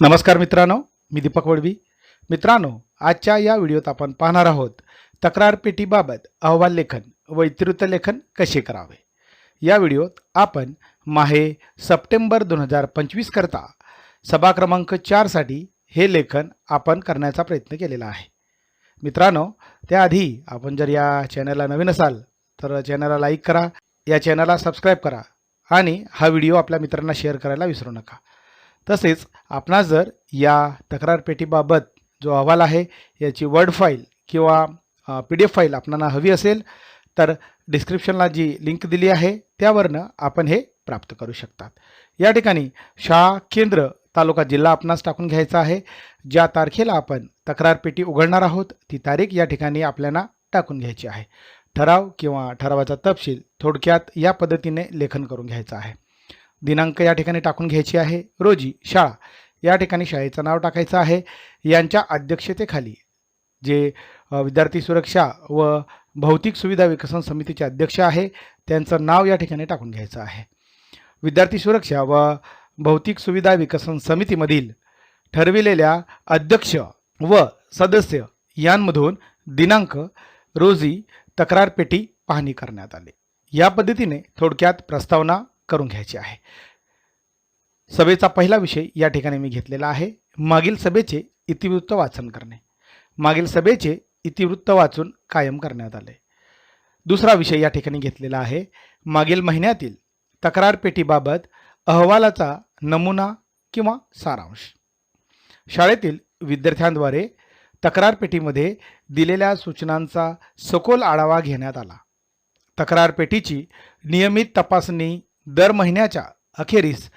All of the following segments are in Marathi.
नमस्कार मित्रांनो मी दीपक वडवी. मित्रांनो आजच्या या व्हिडिओत आपण पाहणार आहोत तक्रार पेटीबाबत अहवाल लेखन व इतिवृत्त लेखन कसे करावे? या व्हिडिओत आपण माहे सप्टेंबर दोन हजार पंचवीस करता सभा क्रमांक चारसाठी हे लेखन आपण करण्याचा प्रयत्न केलेला आहे. मित्रांनो त्याआधी आपण जर या चॅनलला नवीन असाल तर चॅनलला लाईक करा या चॅनलला सबस्क्राईब करा आणि हा व्हिडिओ आपल्या मित्रांना शेअर करायला विसरू नका. तसेच आपणास जर या तक्रार पेटीबाबत जो अहवाल आहे याची वर्ड फाईल किंवा पी डी एफ फाईल आपणाला हवी असेल तर डिस्क्रिप्शनला जी लिंक दिली आहे त्यावरनं आपण हे प्राप्त करू शकतात. या ठिकाणी शाळा केंद्र तालुका जिल्हा आपणास टाकून घ्यायचा आहे. ज्या तारखेला आपण तक्रार पेटी उघडणार आहोत ती तारीख या ठिकाणी आपल्याला टाकून घ्यायची आहे. ठराव किंवा ठरावाचा तपशील थोडक्यात या पद्धतीने लेखन करून घ्यायचा आहे. दिनांक या ठिकाणी टाकून घ्यायची आहे. रोजी शाळा या ठिकाणी शाळेचं नाव टाकायचं आहे. यांच्या अध्यक्षतेखाली जे विद्यार्थी सुरक्षा व भौतिक सुविधा विकसन समितीचे अध्यक्ष आहे त्यांचं नाव या ठिकाणी टाकून घ्यायचं आहे. विद्यार्थी सुरक्षा व भौतिक सुविधा विकसन समितीमधील ठरविलेल्या अध्यक्ष व सदस्य यांमधून दिनांक रोजी तक्रारपेटी पाहणी करण्यात आली. या पद्धतीने थोडक्यात प्रस्तावना करून घ्यायची आहे. सभेचा पहिला विषय या ठिकाणी मी घेतलेला आहे. मागील सभेचे इतिवृत्त वाचन करणे. मागील सभेचे इतिवृत्त वाचून कायम करण्यात आले. दुसरा विषय या ठिकाणी घेतलेला आहे. मागील महिन्यातील तक्रार पेटीबाबत अहवालाचा नमुना किंवा सारांश. शाळेतील विद्यार्थ्यांद्वारे तक्रार पेटीमध्ये दिलेल्या सूचनांचा सखोल आढावा घेण्यात आला. तक्रार पेटीची नियमित तपासणी दर महिन्याच्या अखेरीस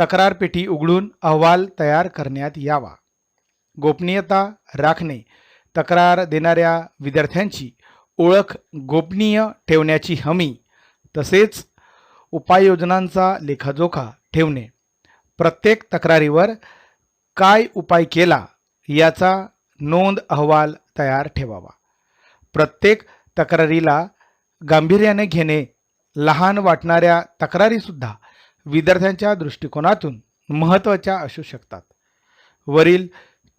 तक्रार पेटी उघडून अहवाल तयार करण्यात यावा. गोपनीयता राखणे तक्रार देणाऱ्या विद्यार्थ्यांची ओळख गोपनीय ठेवण्याची हमी तसेच उपाययोजनांचा लेखाजोखा ठेवणे. प्रत्येक तक्रारीवर काय उपाय केला याचा नोंद अहवाल तयार ठेवावा. प्रत्येक तक्रारीला गांभीर्याने घेणे लहान वाटणाऱ्या तक्रारीसुद्धा विद्यार्थ्यांच्या दृष्टिकोनातून महत्त्वाच्या असू शकतात. वरील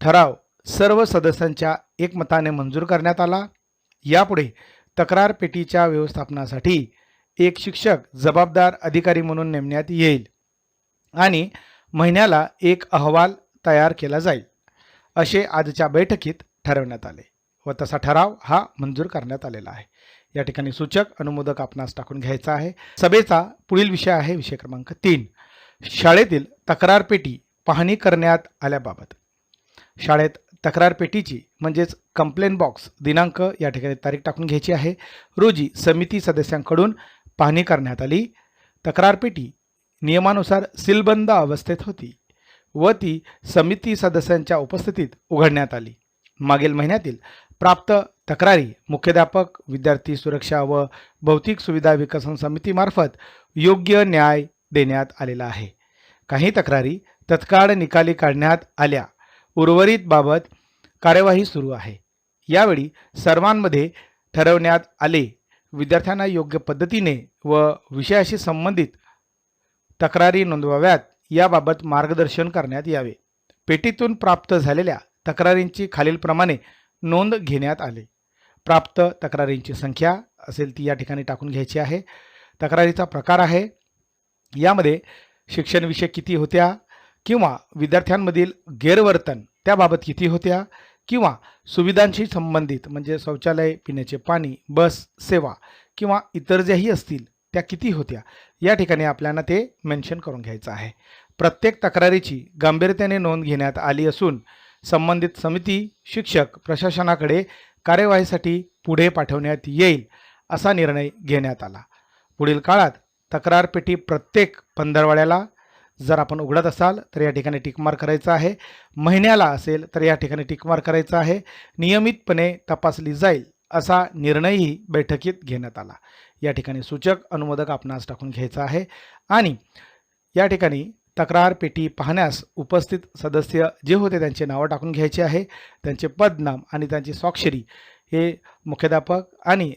ठराव सर्व सदस्यांच्या एकमताने मंजूर करण्यात आला. यापुढे तक्रार पेटीच्या व्यवस्थापनासाठी एक शिक्षक जबाबदार अधिकारी म्हणून नेमण्यात येईल आणि महिन्याला एक अहवाल तयार केला जाईल असे आजच्या बैठकीत ठरवण्यात आले व तसा ठराव हा मंजूर करण्यात आलेला आहे. या ठिकाणी सूचक अनुमोदक आपणास टाकून घ्यायचा आहे. सभेचा पुढील विषय आहे विषय क्रमांक तीन. शाळेतील तक्रारपेटी पाहणी करण्यात आल्याबाबत. शाळेत तक्रार पेटीची म्हणजेच कंप्लेन बॉक्स दिनांक या ठिकाणी तारीख टाकून घ्यायची आहे. रोजी समिती सदस्यांकडून पाहणी करण्यात आली. तक्रार पेटी नियमानुसार सीलबंद अवस्थेत होती व ती समिती सदस्यांच्या उपस्थितीत उघडण्यात आली. मागील महिन्यातील प्राप्त तक्रारी मुख्याध्यापक विद्यार्थी सुरक्षा व भौतिक सुविधा विकसन समितीमार्फत योग्य न्याय देण्यात आलेला आहे. काही तक्रारी तत्काळ निकाली काढण्यात आल्या. उर्वरित बाबत कार्यवाही सुरू आहे. यावेळी सर्वांमध्ये ठरवण्यात आले. विद्यार्थ्यांना योग्य पद्धतीने व विषयाशी संबंधित तक्रारी नोंदवाव्यात याबाबत मार्गदर्शन करण्यात यावे. पेटीतून प्राप्त झालेल्या तक्रारींची खालीलप्रमाणे नोंद घेण्यात आली. प्राप्त तक्रारींची संख्या असेल ती या ठिकाणी टाकून घ्यायची आहे. तक्रारीचा प्रकार आहे. यामध्ये शिक्षणविषय किती होत्या किंवा विद्यार्थ्यांमधील गैरवर्तन त्याबाबत किती होत्या किंवा सुविधांशी संबंधित म्हणजे शौचालय पिण्याचे पाणी बस सेवा किंवा इतर ज्याही असतील त्या किती होत्या? या ठिकाणी आपल्याला ते मेन्शन करून घ्यायचं आहे. प्रत्येक तक्रारीची गांभीर्याने नोंद घेण्यात आली असून संबंधित समिती शिक्षक प्रशासनाकडे कार्यवाहीसाठी पुढे पाठवण्यात येईल असा निर्णय घेण्यात आला. पुढील काळात तक्रारपेटी प्रत्येक पंधरवाड्याला. जर आपण उघडत असाल तर या ठिकाणी टिकमार करायचं आहे. महिन्याला असेल तर या ठिकाणी टिकमार करायचं आहे. नियमितपणे तपासली जाईल असा निर्णयही बैठकीत घेण्यात आला. या ठिकाणी सूचक अनुमोदक आपणास टाकून घ्यायचा आहे. आणि या ठिकाणी तक्रार पेटी पाहण्यास उपस्थित सदस्य जे होते त्यांचे नावं टाकून घ्यायचे आहे. त्यांचे पदनाम आणि त्यांची स्वाक्षरी हे मुख्याध्यापक आणि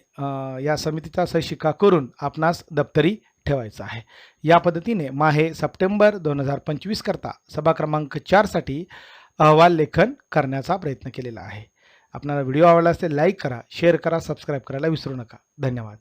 या समितीचा सशिक्का करून आपणास दप्तरी ठेवायचं आहे. या पद्धतीने माहे सप्टेंबर दोन हजार पंचवीस करता सभा क्रमांक चारसाठी अहवाल लेखन करण्याचा प्रयत्न केलेला आहे. आपणाला व्हिडिओ आवडला असेल लाईक करा शेअर करा सबस्क्राईब करायला विसरू नका. धन्यवाद.